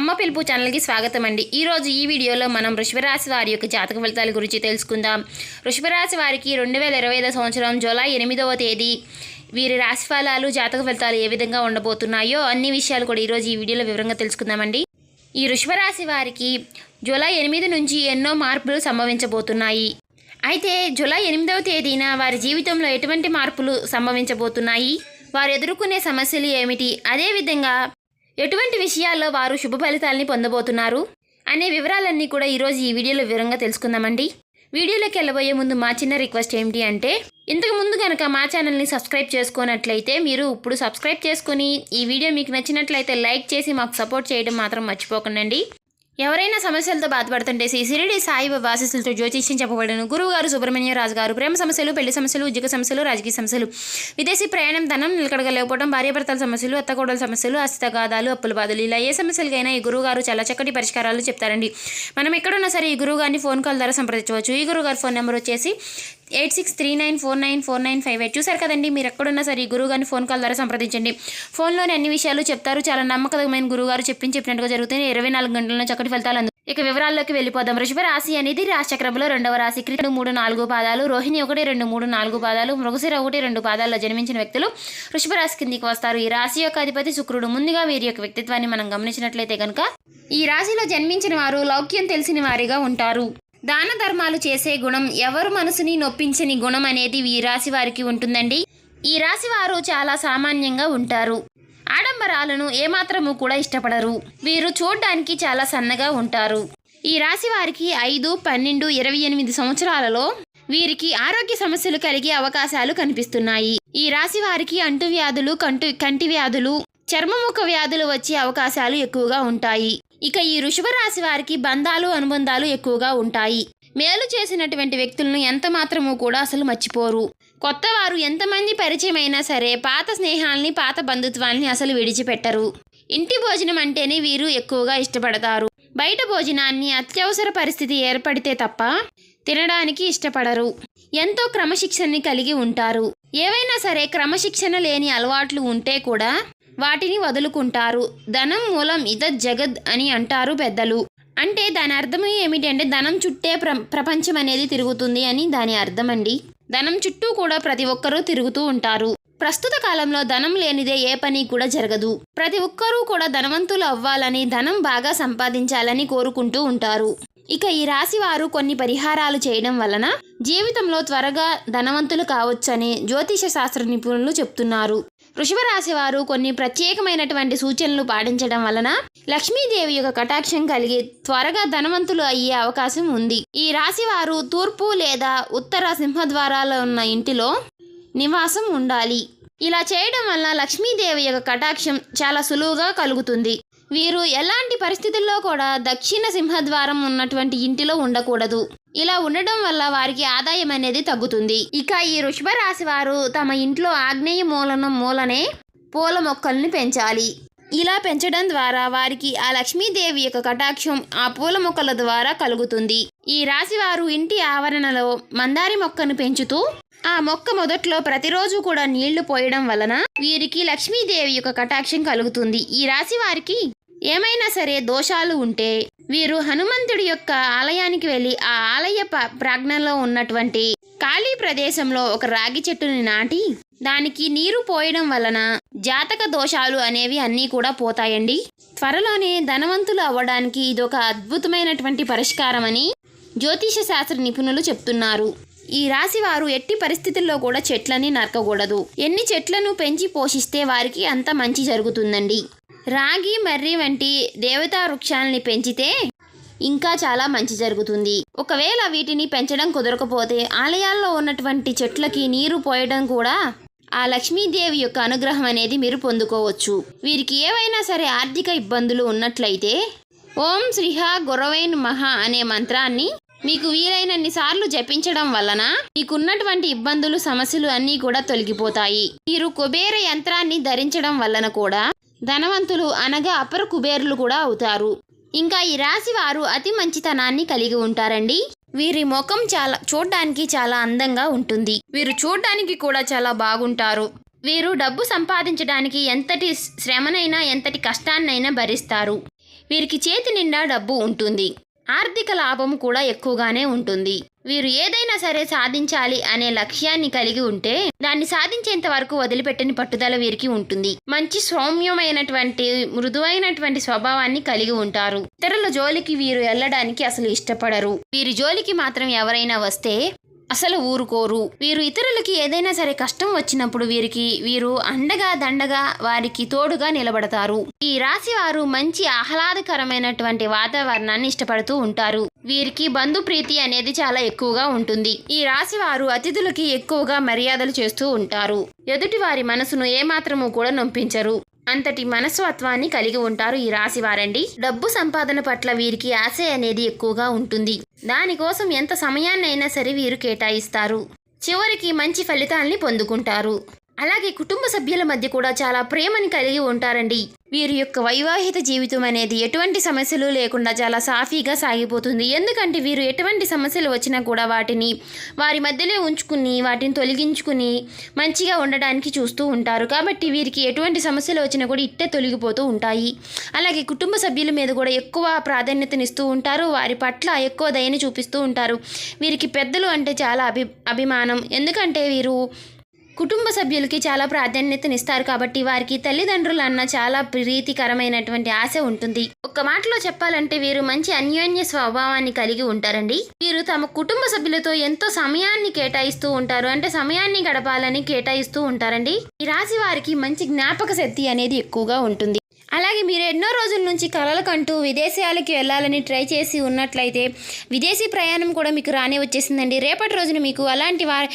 అమ్మ పిలుపు ఛానల్కి స్వాగతం అండి. ఈరోజు ఈ వీడియోలో మనం వృషభరాశి వారి యొక్క జాతక ఫలితాల గురించి తెలుసుకుందాం. వృషభరాశి వారికి రెండు వేల ఇరవై ఐదో సంవత్సరం జూలై ఎనిమిదవ తేదీ వీరి రాశి ఫలాలు జాతక ఫలితాలు ఏ విధంగా ఉండబోతున్నాయో అన్ని విషయాలు కూడా ఈరోజు ఈ వీడియోలో వివరంగా తెలుసుకుందామండి. ఈ వృషభరాశి వారికి జూలై ఎనిమిది నుంచి ఎన్నో మార్పులు సంభవించబోతున్నాయి. అయితే జూలై ఎనిమిదవ తేదీన వారి జీవితంలో ఎటువంటి మార్పులు సంభవించబోతున్నాయి? వారు ఎదుర్కొనే సమస్యలు ఏమిటి? అదేవిధంగా ఎటువంటి విషయాల్లో వారు శుభ ఫలితాలని పొందబోతున్నారు అనే వివరాలన్నీ కూడా ఈరోజు ఈ వీడియోలో వివరంగా తెలుసుకుందామండి. వీడియోలోకి వెళ్ళబోయే ముందు మా చిన్న రిక్వెస్ట్ ఏమిటి అంటే ఇంతకు ముందు కనుక మా ఛానల్ని సబ్స్క్రైబ్ చేసుకున్నట్లయితే మీరు ఇప్పుడు సబ్స్క్రైబ్ చేసుకుని ఈ వీడియో మీకు నచ్చినట్లయితే లైక్ చేసి మాకు సపోర్ట్ చేయడం మాత్రం మర్చిపోకండి ఎవరైనా సమస్యలతో బాధపడుతుంటే శ్రీ సిరిడి సాయిబాబా ఆశీస్సులతో జ్యోతిష్యం చెప్పబడను. గురువు గారు సుబ్రహ్మణ్య రాజు గారు ప్రేమ సమస్యలు పెళ్ళి సమస్యలు ఉద్యోగ సమస్యలు రాజకీయ సమస్యలు. విదేశీ ప్రయాణం ధనం నిలకడగా లేకపోవడం భార్యాభర్తల సమస్యలు అత్తకోడల సమస్యలు అస్తగాదాలు అప్పుల బాధలు ఇలా ఏ సమస్యలకైనా ఈ గురువు గారు చాలా చక్కటి పరిష్కారాలు చెప్తారండి. మనం ఎక్కడున్నా సరే ఈ గురువు గారిని ఫోన్ కాల్ ద్వారా సంప్రదించవచ్చు. ఈ గురువు గారి ఫోన్ నెంబర్ వచ్చేసి eight six three nine four nine four nine five eight. చూసారు కదండి మీరు ఎక్కడున్నా సరే ఈ గురువు గారిని ఫోన్ కాల్ ద్వారా సంప్రదించండి. ఫోన్లోనే అన్ని విషయాలు చెప్తారు చాలా నమ్మకమైన గురువు గారు చెప్పించి చెప్పినట్టుగా జరుగుతుంది. ఇరవై నాలుగు గంటల్లో చక్కటి ఫలితాలు అందు ఇక వివరాల్లోకి వెళ్ళిపోదాం. వృషభ రాశి అనేది రాశిచక్రంలో రెండవ రాశి. క్రికెట్ మూడు నాలుగు పాదాలు. రోహిణి ఒకటి రెండు మూడు నాలుగు పాదాలు. మృగశిర ఒకటి రెండు పాదాల్లో జన్మించిన వ్యక్తులు వృషభ రాశి కిందికి వస్తారు. ఈ రాశి యొక్క అధిపతి శుక్రుడు. ముందుగా వీరి యొక్క వ్యక్తిత్వాన్ని మనం గమనించినట్లయితే కనుక ఈ రాశిలో జన్మించిన వారు లౌక్యం తెలిసిన వారిగా ఉంటారు. దాన ధర్మాలు చేసే గుణం ఎవరు మనసుని నొప్పించని గుణం అనేది ఈ రాశి వారికి ఉంటుందండి. ఈ రాశి వారు చాలా సామాన్యంగా ఉంటారు. ఆడంబరాలను ఏమాత్రము కూడా ఇష్టపడరు. వీరు చూడ్డానికి చాలా సన్నగా ఉంటారు. ఈ రాశి వారికి ఐదు పన్నెండు ఇరవై ఎనిమిది సంవత్సరాలలో వీరికి ఆరోగ్య సమస్యలు కలిగే అవకాశాలు కనిపిస్తున్నాయి. ఈ రాశి వారికి అంటువ్యాధులు కంటు కంటి వ్యాధులు చర్మముఖ వ్యాధులు వచ్చే అవకాశాలు ఎక్కువగా ఉంటాయి. ఇక ఈ వృషభ రాశి వారికి బంధాలు అనుబంధాలు ఎక్కువగా ఉంటాయి. మేలు చేసినటువంటి వ్యక్తులను ఎంత మాత్రము కూడా అసలు మర్చిపోరు. కొత్త వారు ఎంతమంది పరిచయం అయినా సరే పాత స్నేహాల్ని పాత బంధుత్వాల్ని అసలు విడిచిపెట్టరు. ఇంటి భోజనం అంటేనే వీరు ఎక్కువగా ఇష్టపడతారు. బయట భోజనాన్ని అత్యవసర పరిస్థితి ఏర్పడితే తప్ప తినడానికి ఇష్టపడరు. ఎంతో క్రమశిక్షణని కలిగి ఉంటారు. ఏవైనా సరే క్రమశిక్షణ లేని అలవాట్లు ఉంటే కూడా వాటిని వదులుకుంటారు. ధనం మూలం ఇద జగద్ అని అంటారు పెద్దలు. అంటే దాని అర్థం ఏమిటంటే ధనం చుట్టే ప్ర ప్రపంచం అనేది తిరుగుతుంది అని దాని అర్థం అండి ధనం చుట్టూ కూడా ప్రతి ఒక్కరూ తిరుగుతూ ఉంటారు. ప్రస్తుత కాలంలో ధనం లేనిదే ఏ పని కూడా జరగదు. ప్రతి ఒక్కరూ కూడా ధనవంతులు అవ్వాలని ధనం బాగా సంపాదించాలని కోరుకుంటూ ఉంటారు. ఇక ఈ రాశి వారు కొన్ని పరిహారాలు చేయడం వలన జీవితంలో త్వరగా ధనవంతులు కావచ్చని జ్యోతిష శాస్త్ర నిపుణులు చెప్తున్నారు. వృషభ రాశి వారు కొన్ని ప్రత్యేకమైనటువంటి సూచనలు పాటించడం వలన లక్ష్మీదేవి యొక్క కటాక్షం కలిగి త్వరగా ధనవంతులు అయ్యే అవకాశం ఉంది. ఈ రాశి వారు తూర్పు లేదా ఉత్తర సింహద్వారాలో ఉన్న ఇంటిలో నివాసం ఉండాలి. ఇలా చేయడం వల్ల లక్ష్మీదేవి యొక్క కటాక్షం చాలా సులువుగా కలుగుతుంది. వీరు ఎలాంటి పరిస్థితుల్లో కూడా దక్షిణ సింహద్వారం ఉన్నటువంటి ఇంటిలో ఉండకూడదు. ఇలా ఉండడం వల్ల వారికి ఆదాయం అనేది తగ్గుతుంది. ఇక ఈ వృషభ రాశి వారు తమ ఇంట్లో ఆగ్నేయ మూలన మూలనే పూల మొక్కల్ని పెంచాలి. ఇలా పెంచడం ద్వారా వారికి ఆ లక్ష్మీదేవి యొక్క కటాక్షం ఆ పూల మొక్కల ద్వారా కలుగుతుంది. ఈ రాశి వారు ఇంటి ఆవరణలో మందారి మొక్కను పెంచుతూ ఆ మొక్క మొదట్లో ప్రతిరోజు కూడా నీళ్ళు పోయడం వలన వీరికి లక్ష్మీదేవి యొక్క కటాక్షం కలుగుతుంది. ఈ రాశి వారికి ఏమైనా సరే దోషాలు ఉంటే వీరు హనుమంతుడి యొక్క ఆలయానికి వెళ్ళి ఆ ఆలయ ప్రాజ్ఞలో ఉన్నటువంటి ఖాళీ ప్రదేశంలో ఒక రాగి చెట్టుని నాటి దానికి నీరు పోయడం వలన జాతక దోషాలు అనేవి అన్నీ కూడా పోతాయండి. త్వరలోనే ధనవంతులు అవ్వడానికి ఇదొక అద్భుతమైనటువంటి పరిష్కారం అని జ్యోతిష శాస్త్ర నిపుణులు చెప్తున్నారు. ఈ రాశి వారు ఎట్టి పరిస్థితుల్లో కూడా చెట్లని నరకకూడదు. ఎన్ని చెట్లను పెంచి పోషిస్తే వారికి అంత మంచి జరుగుతుందండి. రాగి మర్రి వంటి దేవతా వృక్షాలని పెంచితే ఇంకా చాలా మంచి జరుగుతుంది. ఒకవేళ వీటిని పెంచడం కుదరకపోతే ఆలయాల్లో ఉన్నటువంటి చెట్లకి నీరు పోయడం కూడా ఆ లక్ష్మీదేవి యొక్క అనుగ్రహం అనేది మీరు పొందుకోవచ్చు. వీరికి ఏవైనా సరే ఆర్థిక ఇబ్బందులు ఉన్నట్లయితే ఓం శ్రీహ గురవైన్ మహా అనే మంత్రాన్ని మీకు వీలైనన్ని సార్లు జపించడం వలన మీకున్నటువంటి ఇబ్బందులు సమస్యలు అన్నీ కూడా తొలగిపోతాయి. మీరు కుబేర యంత్రాన్ని ధరించడం వలన కూడా ధనవంతులు అనగా అపర కుబేరులు కూడా అవుతారు. ఇంకా ఈ రాశి వారు అతి మంచితనాన్ని కలిగి ఉంటారండి. వీరి ముఖం చాలా చూడ్డానికి చాలా అందంగా ఉంటుంది. వీరు చూడ్డానికి కూడా చాలా బాగుంటారు. వీరు డబ్బు సంపాదించడానికి ఎంతటి శ్రమనైనా ఎంతటి కష్టాన్నైనా భరిస్తారు. వీరికి చేతి నిండా డబ్బు ఉంటుంది. ఆర్థిక లాభం కూడా ఎక్కువగానే ఉంటుంది. వీరు ఏదైనా సరే సాధించాలి అనే లక్ష్యాన్ని కలిగి ఉంటే దాన్ని సాధించేంత వరకు వదిలిపెట్టని పట్టుదల వీరికి ఉంటుంది. మంచి సౌమ్యమైనటువంటి మృదువైనటువంటి స్వభావాన్ని కలిగి ఉంటారు. ఇతరుల జోలికి వీరు వెళ్ళడానికి అసలు ఇష్టపడరు. వీరి జోలికి మాత్రం ఎవరైనా వస్తే అసలు ఊరుకోరు. వీరు ఇతరులకి ఏదైనా సరే కష్టం వచ్చినప్పుడు వీరికి వీరు అండగా దండగా వారికి తోడుగా నిలబడతారు. ఈ రాశి వారు మంచి ఆహ్లాదకరమైనటువంటి వాతావరణాన్ని ఇష్టపడుతూ ఉంటారు. వీరికి బంధు ప్రీతి అనేది చాలా ఎక్కువగా ఉంటుంది. ఈ రాశి వారు అతిథులకి ఎక్కువగా మర్యాదలు చేస్తూ ఉంటారు. ఎదుటి వారి మనసును ఏమాత్రము కూడా నొప్పించరు. అంతటి మనస్తత్వాన్ని కలిగి ఉంటారు ఈ రాశి వారండి డబ్బు సంపాదన పట్ల వీరికి ఆశ అనేది ఎక్కువగా ఉంటుంది. దానికోసం ఎంత సమయాన్నైనా సరే వీరు కేటాయిస్తారు. చివరికి మంచి ఫలితాల్ని పొందుకుంటారు. అలాగే కుటుంబ సభ్యుల మధ్య కూడా చాలా ప్రేమని కలిగి ఉంటారండి. వీరి యొక్క వైవాహిక జీవితం అనేది ఎటువంటి సమస్యలు లేకుండా చాలా సాఫీగా సాగిపోతుంది. ఎందుకంటే వీరు ఎటువంటి సమస్యలు వచ్చినా కూడా వాటిని వారి మధ్యలో ఉంచుకుని వాటిని తొలగించుకుని మంచిగా ఉండడానికి చూస్తూ ఉంటారు. కాబట్టి వీరికి ఎటువంటి సమస్యలు వచ్చినా కూడా ఇట్టే తొలగిపోతూ ఉంటాయి. అలాగే కుటుంబ సభ్యుల మీద కూడా ఎక్కువ ప్రాధాన్యతనిస్తూ ఉంటారు. వారి పట్ల ఎక్కువ దయని చూపిస్తూ ఉంటారు. వీరికి పెద్దలు అంటే చాలా అభి అభిమానం. ఎందుకంటే వీరు కుటుంబ సభ్యులకి చాలా ప్రాధాన్యతనిస్తారు కాబట్టి వారికి తల్లిదండ్రులు అన్న చాలా ప్రీతికరమైనటువంటి ఆశ ఉంటుంది. ఒక్క మాటలో చెప్పాలంటే వీరు మంచి అన్యోన్య స్వభావాన్ని కలిగి ఉంటారండి. వీరు తమ కుటుంబ సభ్యులతో ఎంతో సమయాన్ని కేటాయిస్తూ ఉంటారు. అంటే సమయాన్ని గడపాలని కేటాయిస్తూ ఉంటారండి. ఈ రాశి వారికి మంచి జ్ఞాపక శక్తి అనేది ఎక్కువగా ఉంటుంది. అలాగే మీరు ఎన్నో రోజుల నుంచి కలలకంటూ విదేశాలకి వెళ్ళాలని ట్రై చేసి ఉన్నట్లయితే విదేశీ ప్రయాణం కూడా మీకు రానే వచ్చేసిందండి. రేపటి రోజున మీకు అలాంటి వారి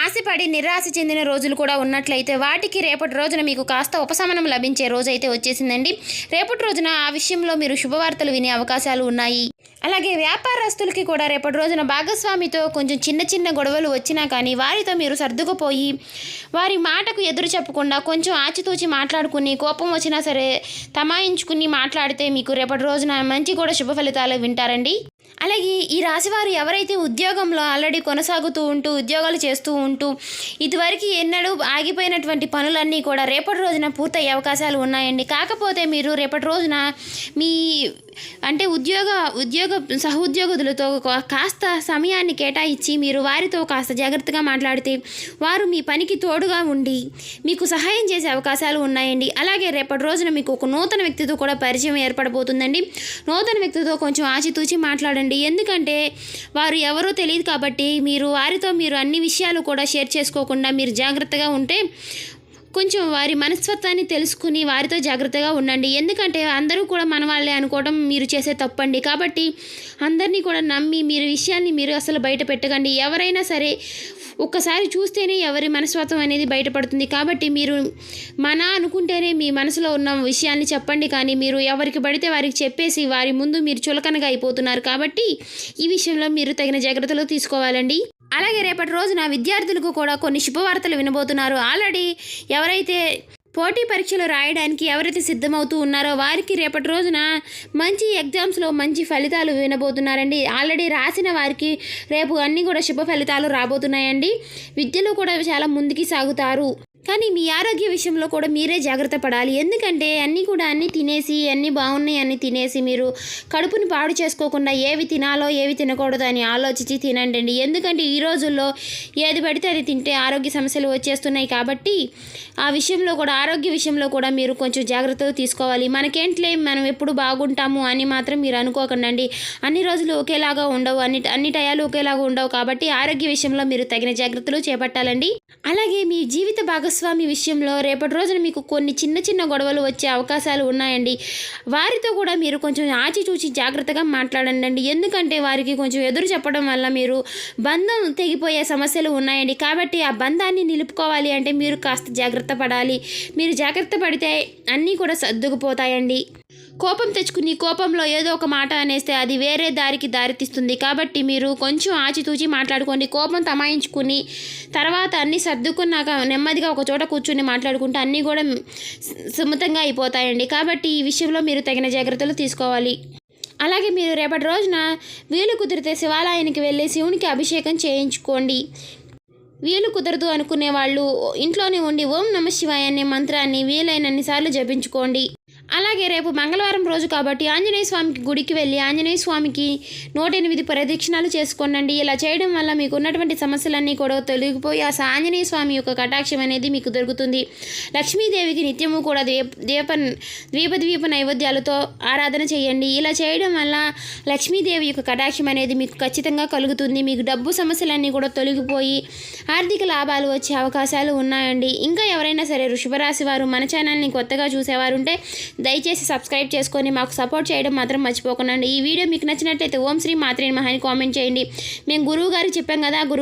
ఆశపడి నిరాశ చెందిన రోజులు కూడా ఉన్నట్లయితే వాటికి రేపటి రోజున మీకు కాస్త ఉపశమనం లభించే రోజు అయితే వచ్చేసిందండి. రేపటి రోజున ఆ విషయంలో మీరు శుభవార్తలు వినే అవకాశాలు ఉన్నాయి. అలాగే వ్యాపారస్తులకి కూడా రేపటి రోజున భాగస్వామితో కొంచెం చిన్న చిన్న గొడవలు వచ్చినా కానీ వారితో మీరు సర్దుకుపోయి వారి మాటకు ఎదురు చెప్పకుండా కొంచెం ఆచితూచి మాట్లాడుకుని కోపం వచ్చినా సరే తమాయించుకుని మాట్లాడితే మీకు రేపటి రోజున మంచి కూడా శుభ ఫలితాలు వింటారండి. అలాగే ఈ రాశివారు ఎవరైతే ఉద్యోగంలో ఆల్రెడీ కొనసాగుతూ ఉంటూ ఉద్యోగాలు చేస్తూ ఉంటూ ఇదివరకు ఎన్నడూ ఆగిపోయినటువంటి పనులన్నీ కూడా రేపటి రోజున పూర్తయ్యే అవకాశాలు ఉన్నాయండి. కాకపోతే మీరు రేపటి రోజున మీ అంటే ఉద్యోగ ఉద్యోగ సహోద్యోగులతో కా- కాస్త సమయాన్ని కేటాయించి మీరు వారితో కాస్త జాగ్రత్తగా మాట్లాడితే వారు మీ పనికి తోడుగా ఉండి మీకు సహాయం చేసే అవకాశాలు ఉన్నాయండి. అలాగే రేపటి రోజున మీకు ఒక నూతన వ్యక్తితో కూడా పరిచయం ఏర్పడబోతుందండి. నూతన వ్యక్తితో కొంచెం ఆచితూచి మాట్లాడండి. ఎందుకంటే వారు ఎవరో తెలియదు కాబట్టి మీరు వారితో మీరు అన్ని విషయాలు కూడా షేర్ చేసుకోకుండా మీరు జాగ్రత్తగా ఉంటే కొంచెం వారి మనస్తత్వాన్ని తెలుసుకుని వారితో జాగ్రత్తగా ఉండండి. ఎందుకంటే అందరూ కూడా మన వాళ్ళే అనుకోవడం మీరు చేసే తప్పండి. కాబట్టి అందరినీ కూడా నమ్మి మీరు విషయాన్ని మీరు అసలు బయట పెట్టకండి. ఎవరైనా సరే ఒక్కసారి చూస్తేనే ఎవరి మనస్తత్వం అనేది బయటపడుతుంది. కాబట్టి మీరు మన అనుకుంటేనే మీ మనసులో ఉన్న విషయాన్ని చెప్పండి. కానీ మీరు ఎవరికి పడితే వారికి చెప్పేసి వారి ముందు మీరు చులకనగా అయిపోతున్నారు. కాబట్టి ఈ విషయంలో మీరు తగిన జాగ్రత్తలు తీసుకోవాలండి. అలాగే రేపటి రోజున విద్యార్థులకు కూడా కొన్ని శుభవార్తలు వినబోతున్నారు. ఆల్రెడీ ఎవరైతే పోటీ పరీక్షలు రాయడానికి ఎవరైతే సిద్ధమవుతూ ఉన్నారో వారికి రేపటి రోజున మంచి ఎగ్జామ్స్లో మంచి ఫలితాలు వినబోతున్నారండి. ఆల్రెడీ రాసిన వారికి రేపు అన్నీ కూడా శుభ ఫలితాలు రాబోతున్నాయండి. విద్యలో కూడా చాలా ముందుకి సాగుతారు. కానీ మీ ఆరోగ్య విషయంలో కూడా మీరే జాగ్రత్త పడాలి. ఎందుకంటే అన్నీ కూడా అన్నీ తినేసి అన్నీ బాగున్నాయి అన్నీ తినేసి మీరు కడుపుని పాడు చేసుకోకుండా ఏవి తినాలో ఏవి తినకూడదు అని ఆలోచించి తినండి ఎందుకంటే ఈ రోజుల్లో ఏది పడితే అది తింటే ఆరోగ్య సమస్యలు వచ్చేస్తున్నాయి కాబట్టి ఆ విషయంలో కూడా ఆరోగ్య విషయంలో కూడా మీరు కొంచెం జాగ్రత్తలు తీసుకోవాలి. మనకేంట్లే మనం ఎప్పుడు బాగుంటాము అని మాత్రం మీరు అనుకోకండి అన్ని రోజులు ఒకేలాగా ఉండవు అన్ని అన్ని టయాలు ఒకేలాగా ఉండవు కాబట్టి ఆరోగ్య విషయంలో మీరు తగిన జాగ్రత్తలు చేపట్టాలండి. అలాగే మీ జీవిత భాగస్వామి భాగస్వామి విషయంలో రేపటి రోజున మీకు కొన్ని చిన్న చిన్న గొడవలు వచ్చే అవకాశాలు ఉన్నాయండి. వారితో కూడా మీరు కొంచెం ఆచిచూచి జాగ్రత్తగా మాట్లాడండి ఎందుకంటే వారికి కొంచెం ఎదురు చెప్పడం వల్ల మీరు బంధం తెగిపోయే సమస్యలు ఉన్నాయండి. కాబట్టి ఆ బంధాన్ని నిలుపుకోవాలి అంటే మీరు కాస్త జాగ్రత్త పడాలి. మీరు జాగ్రత్త పడితే అన్నీ కూడా సర్దుకుపోతాయండి. కోపం తెచ్చుకుని కోపంలో ఏదో ఒక మాట అనేస్తే అది వేరే దారికి దారితీస్తుంది. కాబట్టి మీరు కొంచెం ఆచితూచి మాట్లాడుకోండి. కోపం తమాయించుకుని తర్వాత అన్నీ సర్దుకున్నాక నెమ్మదిగా ఒక చోట కూర్చుని మాట్లాడుకుంటే అన్నీ కూడా సుమతంగా అయిపోతాయండి. కాబట్టి ఈ విషయంలో మీరు తగిన జాగ్రత్తలు తీసుకోవాలి. అలాగే మీరు రేపటి రోజున వీలు కుదిరితే శివాలయానికి వెళ్ళి శివునికి అభిషేకం చేయించుకోండి. వీలు కుదరదు అనుకునే వాళ్ళు ఇంట్లోనే ఉండి ఓం నమ శివాయ అనే మంత్రాన్ని వీలైనన్ని సార్లు జపించుకోండి. అలాగే రేపు మంగళవారం రోజు కాబట్టి ఆంజనేయ స్వామికి గుడికి వెళ్ళి ఆంజనేయ స్వామికి నూట ఎనిమిది ప్రదక్షిణాలు చేసుకోనండి. ఇలా చేయడం వల్ల మీకు ఉన్నటువంటి సమస్యలన్నీ కూడా తొలగిపోయి ఆ ఆంజనేయ స్వామి యొక్క కటాక్షం అనేది మీకు దొరుకుతుంది. లక్ష్మీదేవికి నిత్యము కూడా దీప దీప ద్వీప ద్వీప నైవేద్యాలతో ఆరాధన చేయండి. ఇలా చేయడం వల్ల లక్ష్మీదేవి యొక్క కటాక్షం అనేది మీకు ఖచ్చితంగా కలుగుతుంది. మీకు డబ్బు సమస్యలన్నీ కూడా తొలగిపోయి ఆర్థిక లాభాలు వచ్చే అవకాశాలు ఉన్నాయండి. ఇంకా ఎవరైనా సరే వృషభరాశి వారు మన ఛానల్ని కొత్తగా చూసేవారు ఉంటే దయచేసి సబ్స్క్రైబ్ చేసుకొని మాకు సపోర్ట్ చేయడం మాత్రం మర్చిపోకండి. ఈ వీడియో మీకు నచ్చినట్లయితే ఓం శ్రీ మాత్రే మహాని కామెంట్ చేయండి. మేము గురువు గారికి చెప్పాం కదా గురువు